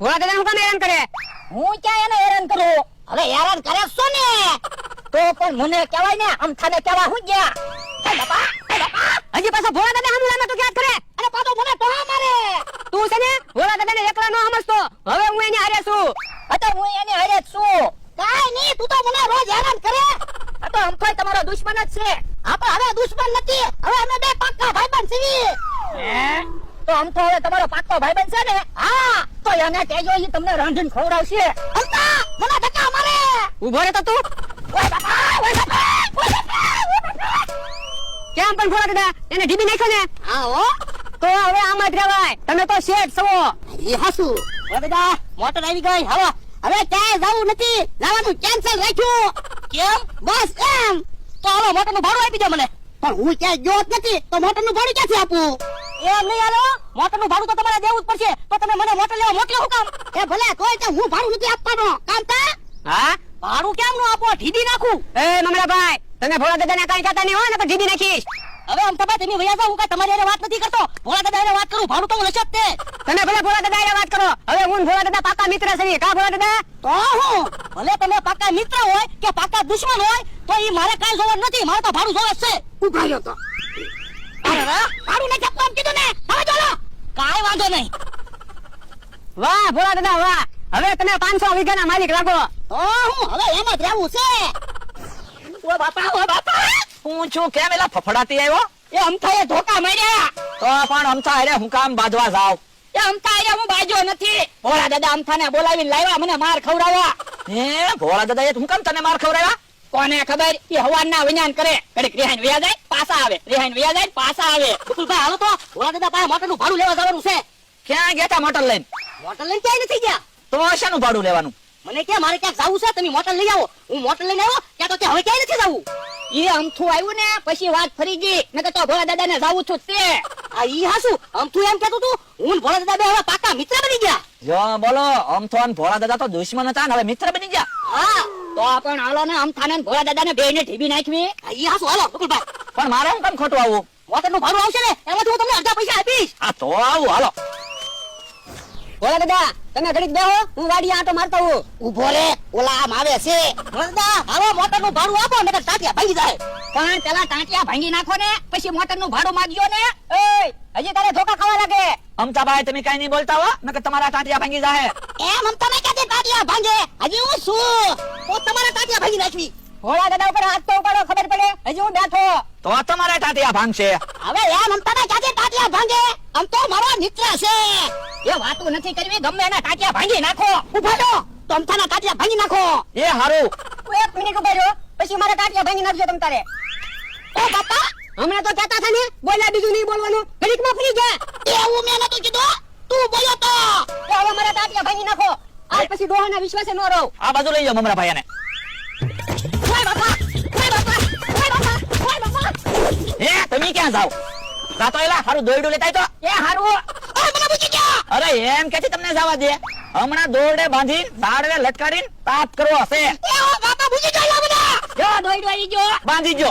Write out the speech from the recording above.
ભોળા દાદા હું હેરાન કરે? હું ક્યાં એને હેરાન કરું? હવે હેરાન કરે છો ને તો પણ મને કહેવાય ને અમથાને કહેવા હું ગયા હજી પાછો ભોળા દાદા હમણાં માં તો ક્યાં કરે? અને પાછો મને ટોહા મારે. તું છે ને ભોળા દાદાને એકલા નો સમજતો હવે હું એને હારે છું. અત્યારે હું એને હારે છું. કાઈ નહીં તું તો મને રોજ હેરાન કરે. તો અમથોય તમારો દુશ્મન જ છે. આપણે હવે દુશ્મન નથી. હવે અમે બે પાક્કા ભાઈબંધ છીએ. તો અમથો હવે તમારો પાક્કો ભાઈબંધ છે ને? હા. તો એને કહેજો ઈ તમને રાંધીને ખવડાવશે. અલ્લા મને ધક્કા મારે. ઊભો રહે તો તું. ઓય બાપા ઓય બાપા ઓય બાપા કેમ પણ ભોળા દાદા એને ઢીબી નાખ્યો ને? હા હો. તો હવે આમ જ રહેવાય. તમે તો શેઠ છો. એ હાસુ. હવે બેટા મોટર આવી ગઈ. હવે હવે ક્યાંય જવું નથી. જવાનું કેન્સલ રાખ્યું. કેમ? બસ એમ. તો હવે મોટરનું ભાડું આપી દે મને. પણ હું ક્યાંય ગયો જ નથી. તો મોટરનું ભાડું ક્યાંથી આપું? એમ નહીં હાલો મોટર ભાડું તો તમારે દેવું જ પડશે. તો તમે મને મોટર લેવા મોકલો હું કામ એ ભલે કોઈ કે હું ભાડું નથી આપવાનો. કામ તા હા? ભાડું કેમ નું આપો? ઢીડી નાખું. એ મમરાભાઈ તમે ભોળા દાદાને કાંઈ કહેતા નહીં હોય ને તો ઢીબી નાખીશ. હવે આમ તમે તમે વયા જાવ હું કાંઈ તમારી હારે વાત નથી કરતો. ભોળા દાદા હારે વાત કરું ભાડું તો હું લશે તે તમે ભલે ભોળા દાદા હારે વાત કરો હવે હું ભોળા દાદા પાકા મિત્ર છે કા ભોળા દાદા તો હું ભલે તમે પાકા મિત્ર હોય કે પાકા દુશ્મન હોય તો એ મારે કાઈ જોવાનું નથી મારે તો ભાડું જોવે છે. ઊભા તો. અરે વાહ, ભાડું કીધું ને હવે ચાલો. કાઈ વાંધો નહીં. વાહ ભોળા દાદા વાહ. હવે તમે પાંચસો વીઘાના માલિક લાગો. તો હું હવે એમ જ રહેવું છે. ઓ બાપા ઓ બાપા. હું છું કેમ એલા ફફડાતી આવ્યો? એ અમથાએ ધોકા માર્યા. તો પણ અમથા અરે હું કામ બાંધવા જાવ એ અમથા આયા હું બાજો નથી. ભોળા દાદા અમથાને બોલાવીને લાવ્યા મને માર ખવડાવ્યા. હે ભોળા દાદા એ હું કામ તને માર ખવડાવ્યા? કોને ખબર? એ હવારના વિજ્ઞાન કરે. કડક રિહાઈન વ્યા જાય. પાછા આવે. રિહાઈન વ્યા જાય પાછા આવે. બકુલભાઈ હાલો તો. ભોળા દાદા પાસે મોટરનું ભાડું લેવા જવાનું છે. ક્યાં ગયા તા મોટર લઈને? મોટર લઈને ક્યાંય નથી ગયા. તો શાનું ભાડું લેવાનું? મને કે મારે ક્યાંક જવું છે? તમે મોટર લઈ આવો. હું મોટર લઈને આવ્યો ત્યાં તો કે હવે ક્યાંય નથી જવું. એ અમથું આવ્યું ને પછી વાત ફરી ગઈ. નકર તો ભોળા દાદા ને જવું છું તે. આ ઈ હાસુ. અમથું એમ કેતું તું હું ને ભોળા દાદા બે હવે પાકા મિત્ર બની ગયા. જો બોલો અમથો અને ભોળા દાદા તો દુશ્મન હતા ને હવે મિત્ર બની ગયા. હા. તો પણ હાલો ને અમથાને ને ભોળા દાદા ને બે ને ઢીબી નાખવી. ઈ હાસુ. હાલો બકુલભાઈ પણ મારે હું કેમ ખોટું આવું? મોટરનું ભાડું આવશે ને એમાંથી હું તમને અડધા પૈસા આપીશ. આ તો આવું હાલો. ભોળા દાદા તમે ઘડીક બેહો હું વાડી આટો મારતો હું ઊભો રે ઓલા આમ આવે છે. દાદા હાલો મોટરનું ભાડું આપો નકર ટાંટિયા ભાંગી જાય. પણ પેલા ટાંટિયા ભાંગી નાખો ને પછી મોટરનું ભાડું માંગજો ને. એય હજી તારે ધોકા ખાવા લાગે. અમતાભાઈ તમે કઈ નહીં બોલતા હો નકર તમારા ટાંટિયા ભાંગી જાય એમ તમે ક્યાંથી ટાટિયા ભાંગે? હજી હું શું તો તમારે ટાંટિયા ભાંગી નાખવી. ભોળા દાદા ઉપર હાથ તો ઉપાડો ખબર પડે? હજી હું બેઠો. તો તમારા ટાટિયા ભાંગશે. હવે એમ અમતાના ક્યાંથી ટાટિયા ભાંગે? આમ તો મારો મિત્ર છે. એ વાતું નથી કરવી ગમે એના ટાટિયા ભાંગી નાખો. ઊભા રહો તો અમતાના ટાટિયા ભાંગી નાખો. એ હારું. એક મિનિટ ઊભા રહ્યો. પછી મારા ટાટિયા ભાંગી નાખજો તમ તારે. ઓ બાપા હમણાં તો કહેતા હતા ને બોલ્યા બીજું નહીં બોલવાનું. ઘડીકમાં ફરી ગયા. એવું મેં નતું કીધું. તું બોલ્યો તો. એ હવે મારા ટાટિયા ભાંગી નાખો. આજ પછી ડોહાના વિશ્વાસે નો રહો. આ બાજુ લઈ જાઓ મમરાભાઈ ને તમે ક્યાં જાવ કા તો એલા હારું દોયડું લેતા તો એ હારું. મને પૂછી ગયા અરે એમ ક્યાંથી તમને જવા દે. હમણાં દોરડે બાંધી ઝાડને લટકાડીને તાપ કરવો હશે. બાપા પૂછી ગયા બધા જો. દોઈડો આવી ગયો બાંધી જો